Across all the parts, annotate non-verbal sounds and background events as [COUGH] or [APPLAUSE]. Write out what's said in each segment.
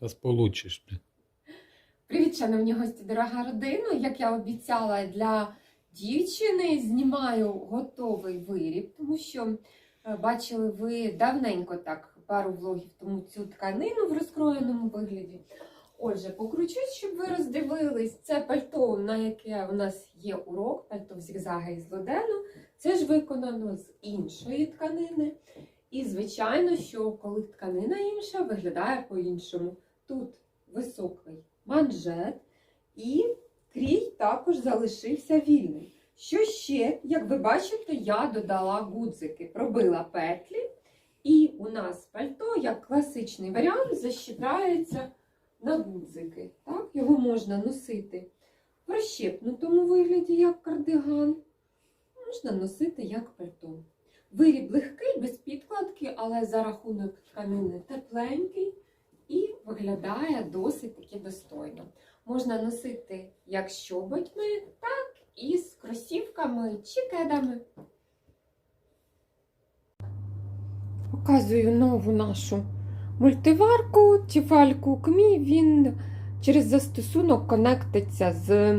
Та сполучиш. Привіт, шановні гості, дорога родина. Як я обіцяла для дівчини, знімаю готовий виріб, тому що е, бачили ви давненько так пару влогів тому цю тканину в розкроєному вигляді. Отже, покручусь, щоб ви роздивились. Це пальто, на яке у нас є урок, пальто в зігзаги із лодену. Це ж виконано з іншої тканини. І, звичайно, що коли тканина інша, виглядає по-іншому. Тут високий манжет, і крій також залишився вільний. Що ще, як ви бачите, я додала гудзики, пробила петлі, і у нас пальто, як класичний варіант, защіпляється на гудзики. Так? Його можна носити в розщепнутому вигляді, як кардиган, можна носити як пальто. Виріб легкий, без підкладки, але за рахунок тканини тепленький і виглядає досить таки достойно. Можна носити як з чоботьми, так і з кросівками чи кедами. Показую нову нашу мультиварку Тіфальку КМІ. Він через застосунок конектиться з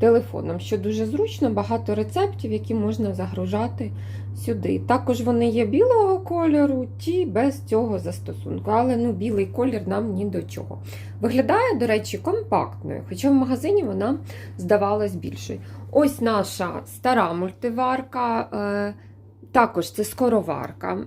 телефоном, що дуже зручно, багато рецептів, які можна загружати сюди. Також вони є білого кольору, ті без цього застосунку. Але ну, білий колір нам ні до чого. Виглядає, до речі, компактною, хоча в магазині вона здавалась більшою. Ось наша стара мультиварка. Е, також це скороварка.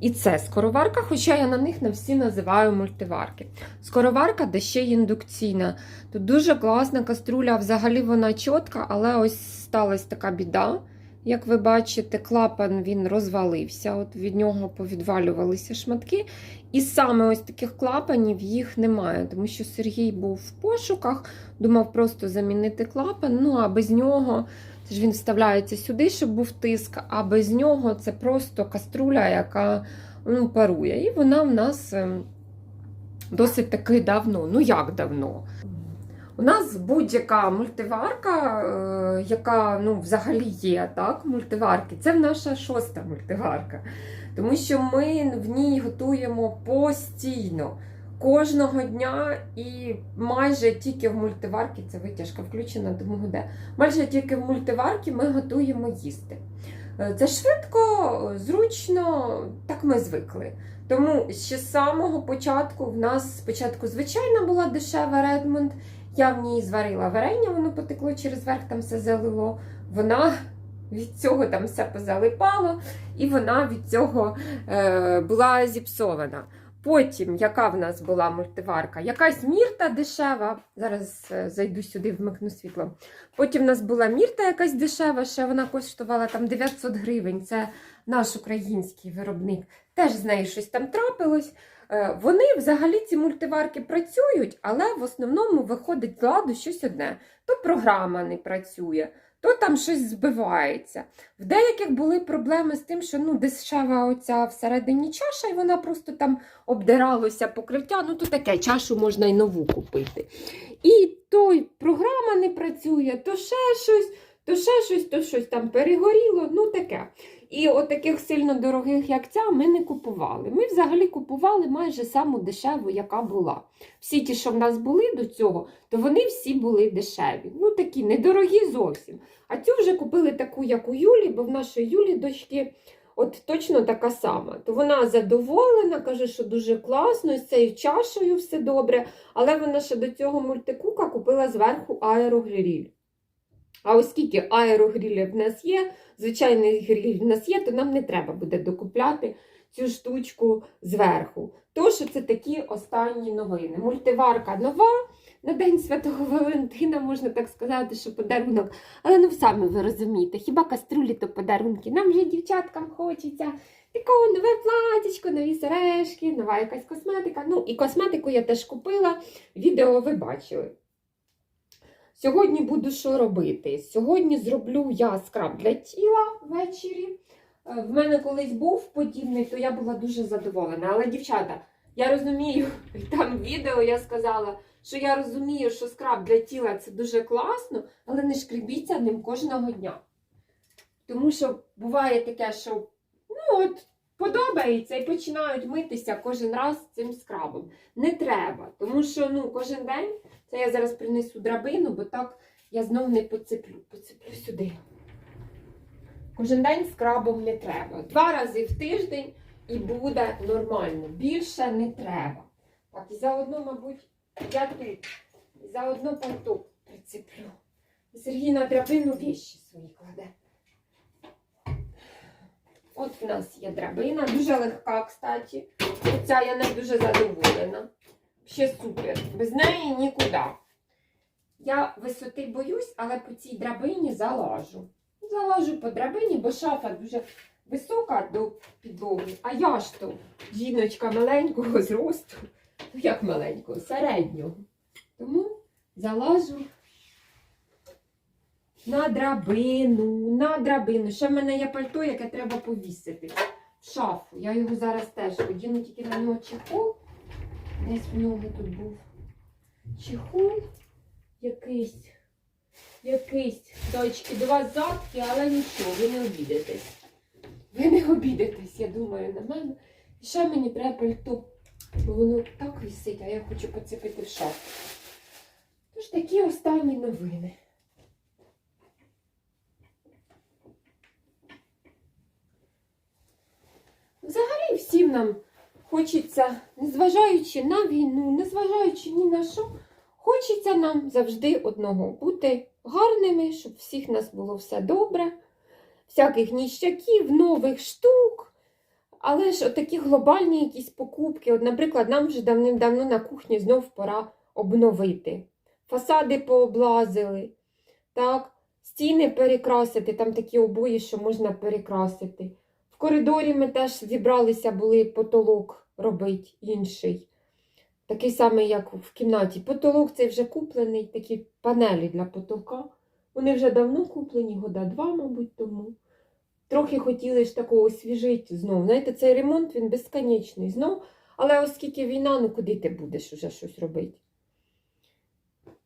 І це скороварка, хоча я на них на всі називаю мультиварки. Скороварка, де ще індукційна. Тут дуже класна каструля, взагалі вона чітка, але ось сталася така біда. Як ви бачите, клапан він розвалився, от від нього повідвалювалися шматки. І саме ось таких клапанів їх немає, тому що Сергій був в пошуках, думав просто замінити клапан. Ну а без нього це ж він вставляється сюди, щоб був тиск, а без нього це просто каструля, яка ну, парує. І вона в нас ем, досить таки давно. Ну як давно? У нас будь-яка мультиварка, е, яка ну, взагалі є, так, мультиварки, це наша шоста мультиварка. Тому що ми в ній готуємо постійно, кожного дня, і майже тільки в мультиварці, це витяжка включена, тому де. Майже тільки в мультиварці ми готуємо їсти. Е, Це швидко, зручно, так ми звикли. Тому ще з самого початку в нас спочатку звичайна була дешева Редмонд. Я в ній зварила варення, воно потекло через верх, там все залило. Вона від цього там все позалипало, і вона від цього е, була зіпсована. Потім, яка в нас була мультиварка? Якась мірта дешева. Зараз е, зайду сюди, вмикну світло. Потім в нас була мірта якась дешева, ще вона коштувала там 900 гривень. Це наш український виробник. Теж з нею щось там трапилось. Е, Вони взагалі ці мультиварки працюють, але в основному виходить з ладу щось одне. То програма не працює, то там щось збивається. В деяких були проблеми з тим, що ну, дешева оця всередині чаша, і вона просто там обдиралося покриття. Ну, то таке, чашу можна й нову купити. І то програма не працює, то ще щось, то ще щось, то щось там перегоріло, ну таке. І от таких сильно дорогих, як ця, ми не купували. Ми взагалі купували майже саму дешеву, яка була. Всі ті, що в нас були до цього, то вони всі були дешеві. Ну такі недорогі зовсім. А цю вже купили таку, як у Юлі, бо в нашої Юлі дочки от точно така сама. То вона задоволена, каже, що дуже класно, з цією чашею все добре. Але вона ще до цього мультикука купила зверху аерогриль. А оскільки аерогрілі в нас є, звичайний гриль в нас є, то нам не треба буде докупляти цю штучку зверху. Тож це такі останні новини. Мультиварка нова на День Святого Валентина, можна так сказати, що подарунок. Але ну самі ви розумієте, хіба каструлі то подарунки? Нам же дівчаткам хочеться. Такого нове платічко, нові сережки, нова якась косметика. Ну і косметику я теж купила. Відео ви бачили. Сьогодні буду що робити? Сьогодні зроблю я скраб для тіла ввечері. Е, В мене колись був подібний, то я була дуже задоволена. Але, дівчата, я розумію, [LAUGHS] там відео я сказала, що я розумію, що скраб для тіла це дуже класно, але не шкребіться ним кожного дня. Тому що буває таке, що ну от подобається і починають митися кожен раз цим скрабом. Не треба, тому що ну, кожен день це я зараз принесу драбину, бо так я знов не поцеплю. Поцеплю сюди. Кожен день скрабом не треба. Два рази в тиждень і буде нормально. Більше не треба. Так, і заодно, мабуть, я тут. І заодно пальто прицеплю. Сергій на драбину віші свої кладе. От в нас є драбина, дуже легка, кстати. Оця я не дуже задоволена. Ще супер. Без неї нікуди. Я висоти боюсь, але по цій драбині залажу. Залажу по драбині, бо шафа дуже висока до підлоги. А я ж то жіночка маленького зросту. Ну як маленького, середнього. Тому залажу на драбину, на драбину. Ще в мене є пальто, яке треба повісити в шафу. Я його зараз теж одіну тільки на нього чехол. Десь в нього тут був чехол якийсь. Якийсь. Дочки, до вас але нічого, ви не обідетесь. Ви не обідетесь, я думаю, на мене. І ще мені треба пальто, бо воно так висить, а я хочу поцепити в шафу. Тож такі останні новини. Взагалі всім нам хочеться, незважаючи на війну, незважаючи ні на що, хочеться нам завжди одного бути гарними, щоб всіх нас було все добре, всяких ніщаків, нових штук. Але ж отакі глобальні якісь покупки. От, наприклад, нам вже давним-давно на кухні знов пора обновити. Фасади пооблазили, так, стіни перекрасити, там такі обої, що можна перекрасити. Коридорі ми теж зібралися, були потолок робити інший. Такий самий, як в кімнаті. Потолок цей вже куплений, такі панелі для потолка. Вони вже давно куплені, года два, мабуть, тому. Трохи хотіли ж такого освіжити знов. Знаєте, цей ремонт він безконечний знов. Але оскільки війна, ну куди ти будеш уже щось робити?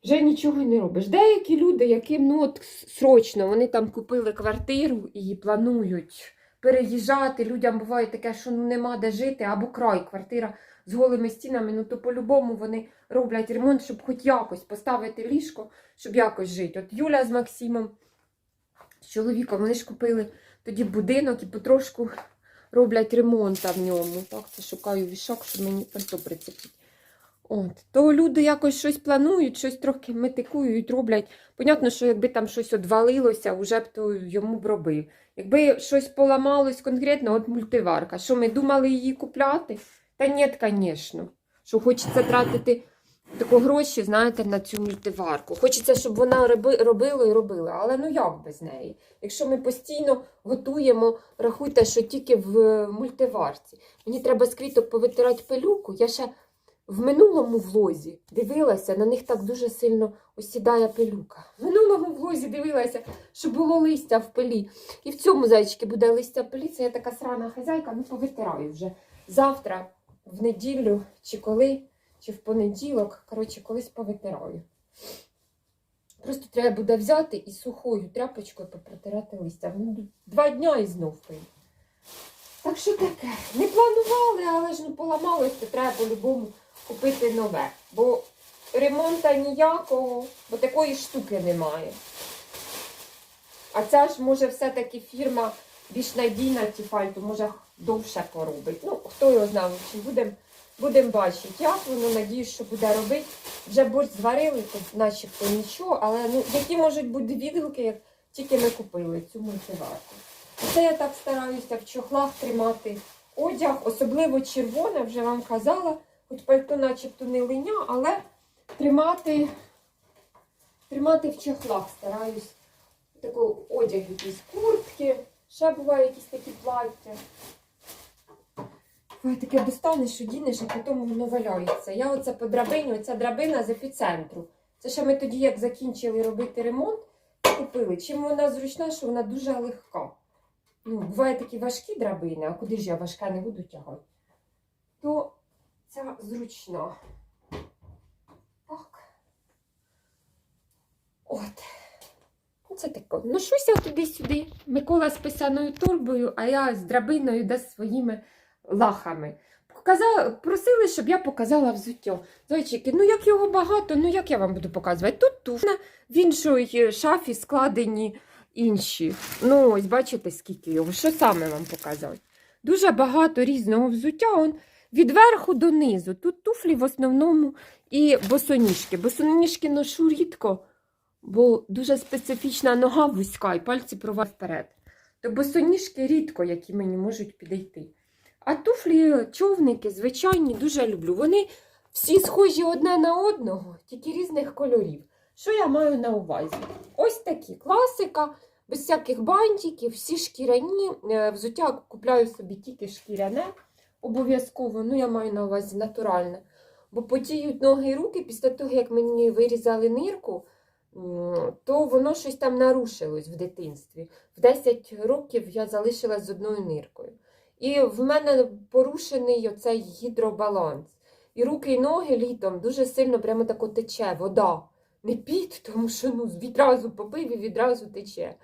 Вже нічого не робиш. Деякі люди, яким ну от срочно, вони там купили квартиру і планують переїжджати. Людям буває таке, що ну нема де жити, або край квартира з голими стінами. Ну то по-любому вони роблять ремонт, щоб хоч якось поставити ліжко, щоб якось жити. От Юля з Максимом, з чоловіком, вони ж купили тоді будинок і потрошку роблять ремонт в ньому. Так, це шукаю вішок, щоб мені пальто прицепити. От, то люди якось щось планують, щось трохи метикують, роблять. Понятно, що якби там щось одвалилося, вже б то йому б робив. Якби щось поламалось конкретно, от мультиварка. Що ми думали її купляти? Та ні, звісно. Що хочеться тратити такі гроші, знаєте, на цю мультиварку. Хочеться, щоб вона робила і робила. Але ну як без неї? Якщо ми постійно готуємо, рахуйте, що тільки в е, мультиварці. Мені треба з квіток повитирати пилюку. Я ще в минулому влозі дивилася, на них так дуже сильно осідає пилюка. В минулому влозі дивилася, що було листя в пилі. І в цьому зайчики буде листя в пилі. Це я така срана хазяйка, ну повитираю вже. Завтра, в неділю, чи коли, чи в понеділок, коротше, колись повитираю. Просто треба буде взяти і сухою тряпочкою попротирати листя. Ну, два дня і знов пиль. Так що таке? Не планували, але ж ну поламалось, треба по-любому купити нове. Бо ремонта ніякого, бо такої штуки немає. А ця ж може все-таки фірма більш надійна Тіфальту, може довше поробить. Ну, хто його знає, чи будемо будем бачити, як воно, надіюсь, що буде робити. Вже борщ зварили, то начебто нічого, але ну, які можуть бути відгуки, як тільки ми купили цю мультиварку. Це я так стараюся в чохлах тримати одяг, особливо червоне, вже вам казала, хоч пальто начебто не линя, але тримати, тримати в чохлах стараюсь. Такий одяг, якісь куртки, ще буває якісь такі плаття. Ой, таке достанеш, одінеш, а потім воно валяється. Я оце по драбині, оця драбина з епіцентру. Це ще ми тоді, як закінчили робити ремонт, купили. Чим вона зручна, що вона дуже легка. Ну, бувають такі важкі драбини, а куди ж я важка не буду тягати. То ця зручна. Так. От. Оце таке. Ношуся туди-сюди. Микола з писаною торбою, а я з драбиною да своїми лахами. Показала, просили, щоб я показала взуття. Зайчики, ну як його багато, ну як я вам буду показувати? Тут туфна, в іншій шафі складені інші. Ну, ось бачите, скільки його. Що саме вам показати? Дуже багато різного взуття. Он від верху до низу. Тут туфлі в основному і босоніжки. Босоніжки ношу рідко, бо дуже специфічна нога вузька і пальці провають вперед. То босоніжки рідко, які мені можуть підійти. А туфлі, човники, звичайні, дуже люблю. Вони всі схожі одне на одного, тільки різних кольорів. Що я маю на увазі? Ось такі класика, без всяких бантиків, всі шкіряні. Е, Взуття купляю собі тільки шкіряне, обов'язково. Ну, я маю на увазі натуральне. Бо потіють ноги і руки після того, як мені вирізали нирку, то воно щось там нарушилось в дитинстві. В 10 років я залишилась з одною ниркою. І в мене порушений оцей гідробаланс. І руки і ноги літом дуже сильно прямо тако тече вода. Не під, тому що ну, відразу попив і відразу тече.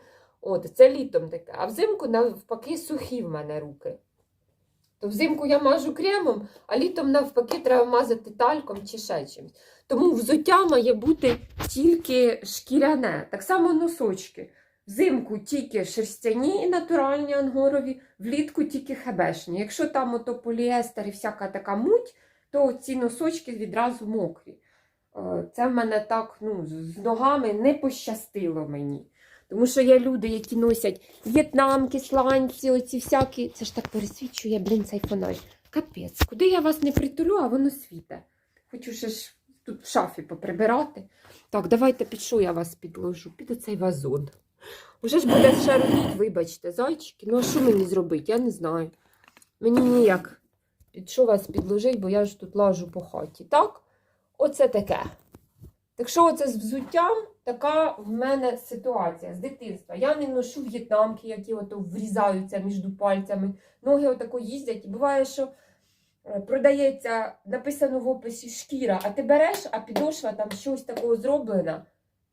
От, це літом таке. А взимку навпаки сухі в мене руки. То взимку я мажу кремом, а літом навпаки треба мазати тальком чи ще чимось. Тому взуття має бути тільки шкіряне. Так само носочки. Взимку тільки шерстяні і натуральні ангорові, влітку тільки хебешні. Якщо там ото поліестер і всяка така муть, то ці носочки відразу мокрі. Е, Це в мене так ну, з з ногами не пощастило мені. Тому що є люди, які носять в'єтнамки, сланці, оці всякі. Це ж так пересвічує, блін, цей фонарь. Капець, куди я вас не притулю, а воно світе. Хочу ще ж тут в шафі поприбирати. Так, давайте під що я вас підложу? Під оцей вазон. Уже ж буде шаруніть, вибачте, зайчики. Ну а що мені зробити? Я не знаю. Мені ніяк під що вас підложить, бо я ж тут лажу по хаті. Так? Оце таке. Так що оце з взуттям така в мене ситуація з дитинства. Я не ношу в'єтнамки, які ото врізаються між пальцями. Ноги отако їздять. Буває, що е, продається, написано в описі шкіра, а ти береш, а підошва там щось такого зроблена.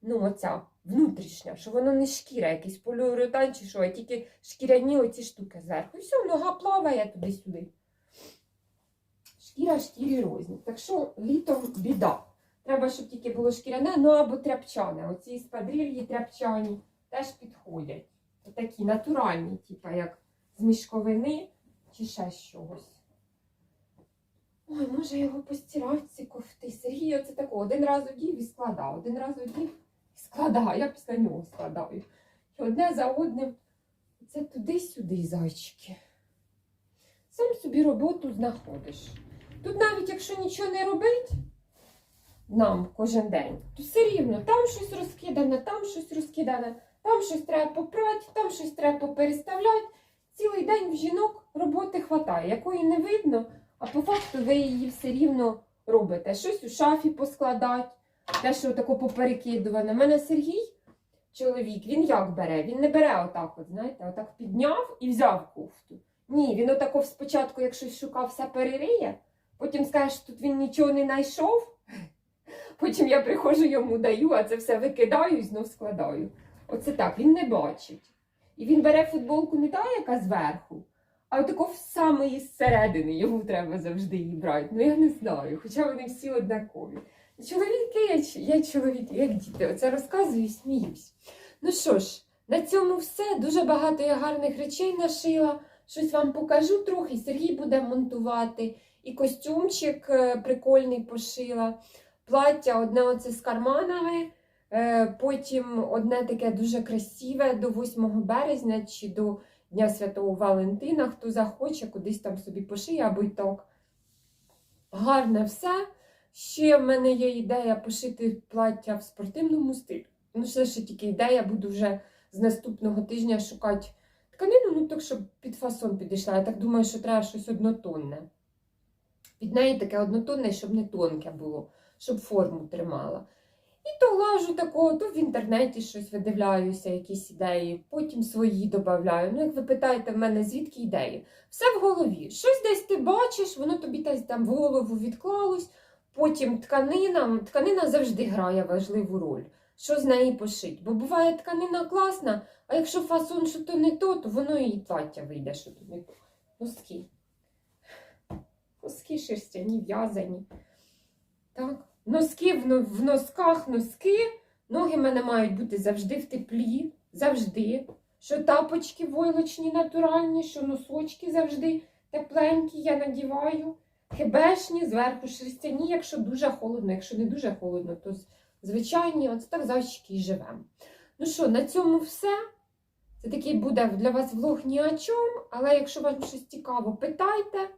Ну, оця внутрішня, що воно не шкіра, якийсь поліуретан чи що, а тільки шкіряні оці штуки зверху. І все, нога плаває туди-сюди. Шкіра шкірі розні. Так що літом біда. Треба, щоб тільки було шкіряне, ну або тряпчане. Оці спадрільї тряпчані теж підходять. Такі натуральні, типу, як з мішковини чи ще з чогось. Ой, може його постирати, ці кофти. Сергій, оце тако. Один раз одів і складав, один раз одів і складав. Я після нього складаю. І одне за одним. Це туди-сюди, зайчики. Сам собі роботу знаходиш. Тут навіть якщо нічого не робить нам кожен день, то все рівно там щось розкидане, там щось розкидане, там щось треба попрати, там щось треба попереставляти. Цілий день в жінок роботи хватає, якої не видно, а по факту ви її все рівно робите. Щось у шафі поскладати, те, що тако поперекидуване. У мене Сергій, чоловік, він як бере? Він не бере отак, от, знаєте, отак підняв і взяв кофту. Ні, він отако спочатку, як шукав, все перериє, потім скаже, що тут він нічого не знайшов. Потім я приходжу йому даю, а це все викидаю і знов складаю. Оце так, він не бачить. І він бере футболку не та, яка зверху, а отако в самої зсередини йому треба завжди її брати. Ну я не знаю, хоча вони всі однакові. Чоловіки, я, я чоловіки, як діти, оце розказую і сміюсь. Ну що ж, на цьому все. Дуже багато я гарних речей нашила. Щось вам покажу трохи. Сергій буде монтувати. І костюмчик е, прикольний пошила. Плаття одне оце з карманами. Е, Потім одне таке дуже красиве до 8 березня чи до Дня Святого Валентина. Хто захоче, кудись там собі пошиє або й так. Гарне все. Ще в мене є ідея пошити плаття в спортивному стилі. Ну, це ще тільки ідея, буду вже з наступного тижня шукати тканину, ну так, щоб під фасон підійшла. Я так думаю, що треба щось однотонне. Під неї таке однотонне, щоб не тонке було, щоб форму тримала. І то лажу такого, то в інтернеті щось видивляюся, якісь ідеї, потім свої додаю. Ну, як ви питаєте в мене, звідки ідеї? Все в голові. Щось десь ти бачиш, воно тобі десь там в голову відклалось. Потім тканина. Тканина завжди грає важливу роль. що з неї пошить. Бо буває тканина класна, а якщо фасон що то не то, то воно і плаття вийде, що то не то. Носки. Носки шерстяні, в'язані. Так. Носки в, носках носки. Ноги в мене мають бути завжди в теплі, завжди. Що тапочки войлочні, натуральні, що носочки завжди тепленькі, я надіваю. Хебешні, зверху шерстяні, якщо дуже холодно, якщо не дуже холодно, то звичайні, от так зайчики і живемо. Ну що, на цьому все. Це такий буде для вас влог ні о чому, але якщо вам щось цікаво, питайте.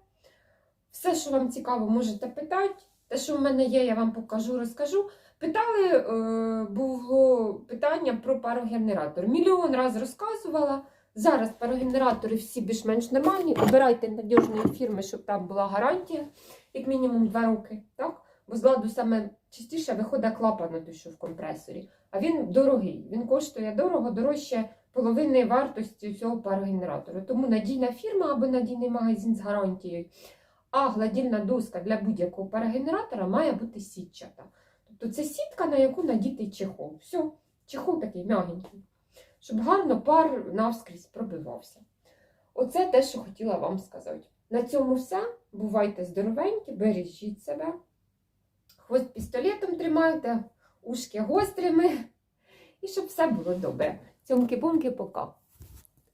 Все, що вам цікаво, можете питати. Те, що в мене є, я вам покажу, розкажу. Питали, е, було питання про парогенератор. Мільйон раз розказувала. Зараз парогенератори всі більш-менш нормальні. Обирайте надіжної фірми, щоб там була гарантія, як мінімум 2 роки. Так? Бо з ладу саме частіше виходить клапан от що в компресорі. А він дорогий. Він коштує дорого, дорожче половини вартості цього парогенератора. Тому надійна фірма або надійний магазин з гарантією. А гладільна доска для будь-якого парогенератора має бути сітчата. Тобто це сітка, на яку надітий чехол. Все, чехол такий м'ягенький, щоб гарно пар навскрізь пробивався. Оце те, що хотіла вам сказати. На цьому все. Бувайте здоровенькі, бережіть себе. Хвост пістолетом тримайте, ушки гострими. І щоб все було добре. Цьомки-бумки, пока.